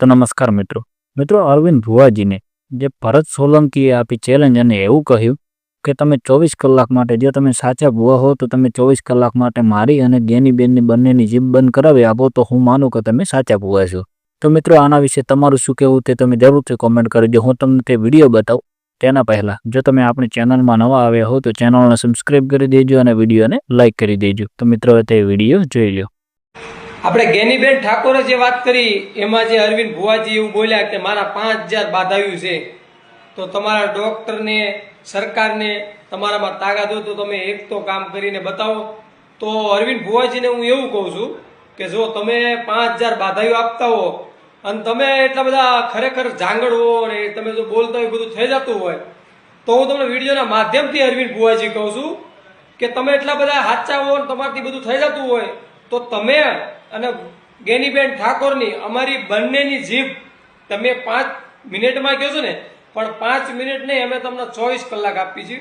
તો નમસ્કાર મિત્રો. મિત્રો, અરવિંદ ભુવાજીને જે ભરત સોલંકીએ આપી ચેલેન્જ અને એવું કહ્યું કે તમે ચોવીસ કલાક માટે, જો તમે સાચા ભુવા હો, તો તમે ચોવીસ કલાક માટે મારી અને ગેનીબેનની બંનેની જીભ બંધ કરાવી આપો, તો હું માનું કે તમે સાચા ભુવા છો. તો મિત્રો, આના વિશે તમારું શું કહેવું તે તમે જરૂરથી કોમેન્ટ કરી દો હું તમને તે વીડિયો બતાવું તેના પહેલાં. જો તમે આપણી ચેનલમાં નવા આવ્યા હો, તો ચેનલને સબસ્ક્રાઈબ કરી દેજો અને વિડીયોને લાઇક કરી દેજો. તો મિત્રો તે વીડિયો જોઈ લો આપણે ગેનીબેન ઠાકોરે જે વાત કરી, એમાં જે અરવિંદ ભુવાજી એવું બોલ્યા કે મારા પાંચ હજાર બાધાયું છે, તો તમારા ડોક્ટરને, સરકારને તમારામાં તાકાત હોય તો તમે એક તો કામ કરીને બતાવો. તો અરવિંદ ભુવાજીને હું એવું કહું છું કે જો તમે પાંચ હજાર બાધાયું આપતા હો, અને તમે એટલા બધા ખરેખર જાંગડ હો અને તમે જો બોલતા હોય, બધું થઈ જતું હોય, તો હું તમને વિડીયોના માધ્યમથી અરવિંદ ભુવાજી કહું છું કે તમે એટલા બધા સાચા હો તમારાથી બધું થઈ જતું હોય, તો તમે અને ગેનીબેન ઠાકોરની અમારી બંનેની જીભ તમે પાંચ મિનિટમાં કહો છો ને, પણ પાંચ મિનિટ નહીં, અમે તમને ચોવીસ કલાક આપી છીએ.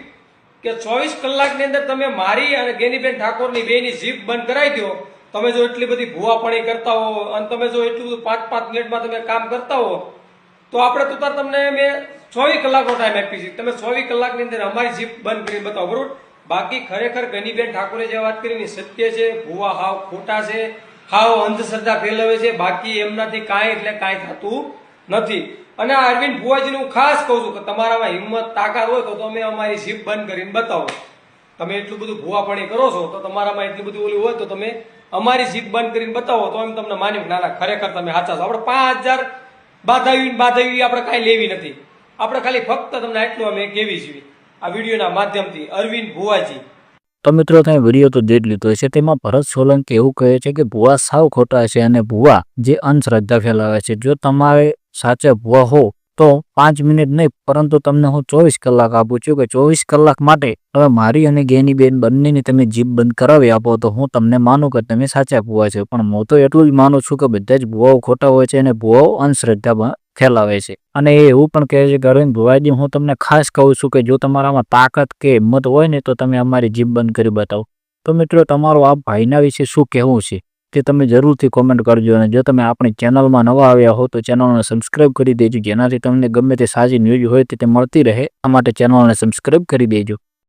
કે ચોવીસ કલાકની અંદર તમે મારી અને ગેનીબેન ઠાકોરની બેની જીભ બંધ કરાવી દો. તમે જો એટલી બધી ભૂવાપણી કરતા હો અને તમે જો એટલું બધું પાંચ પાંચ મિનિટમાં તમે કામ કરતા હો, તો આપણે તો તમને મેં ચોવીસ કલાકનો ટાઈમ આપી છે. તમે ચોવીસ કલાકની અંદર અમારી જીપ બંધ કરીને બતાવો, બરોબર? બાકી ખરેખર ગનીબેન ઠાકોરે જે વાત કરી સત્ય છે, ભૂવા હાવ ખોટા છે હાવ અંધશ્રદ્ધા ફેલાવે છે. બાકી એમનાથી કાંઈ એટલે કાંઈ થતું નથી. અને અરવિંદ ભુવાજીને હું ખાસ કહું છું કે તમારામાં હિંમત, તાકાત હોય તો તમે અમારી જીપ બંધ કરીને બતાવો. તમે એટલું બધું ભૂવાપણી કરો છો, તો તમારામાં એટલી બધું ઓલું હોય તો તમે અમારી જીપ બંધ કરીને બતાવો. તો એમ તમને માની ના ના, ખરેખર તમે સાચા છો. આપણે પાંચ હજાર બાધાવી બાધાવી આપણે કાંઈ લેવી નથી. આપણે ખાલી ફક્ત તમને એટલું અમે કેવી છીએ આ વિડીયોના માધ્યમથી અરવિંદ ભુવાજી તો મિત્રો તમે વીડિયો તો દેખ લીધો છે તેમાં ભરત સોલંકી એવું કહે છે કે ભુવા સાવ ખોટા છે અને ભુવા જે અંધશ્રદ્ધા ફેલાવે છે. જો તમારે સાચા ભુવા હો તો પાંચ મિનિટ નહીં, પરંતુ તમને હું ચોવીસ કલાક આપું છું કે ચોવીસ કલાક માટે હવે મારી અને ગેની બેન બંનેની તમે જીભ બંધ કરાવી આપો તો હું તમને માનું કે તમે સાચા ભુવા છો. પણ હું તો એટલું જ માનું છું કે બધા જ ભુવાઓ ખોટા હોય છે અને ભુવાઓ અંધશ્રદ્ધામાં ફેલાવે છે. અને એ એવું પણ કહે છે કે, અરવિંદ ભુવાજી, હું તમને ખાસ કહું છું કે, જો તમારામાં તાકાત કે હિંમત હોય ને, તો તમે અમારી જીભ બંધ કરી બતાવો. તો મિત્રો, તમારો આ ભાઈના વિશે શું કહેવું છે, તે તમે જરૂરથી કોમેન્ટ કરજો. અને જો તમે આપણી ચેનલમાં નવા આવ્યા હો, તો ચેનલને સબસ્ક્રાઇબ કરી દેજો. જેનાથી તમને ગમે તે સાચી ન્યૂઝ હોય તે મળતી રહે. આ માટે ચેનલને સબસ્ક્રાઇબ કરી દેજો.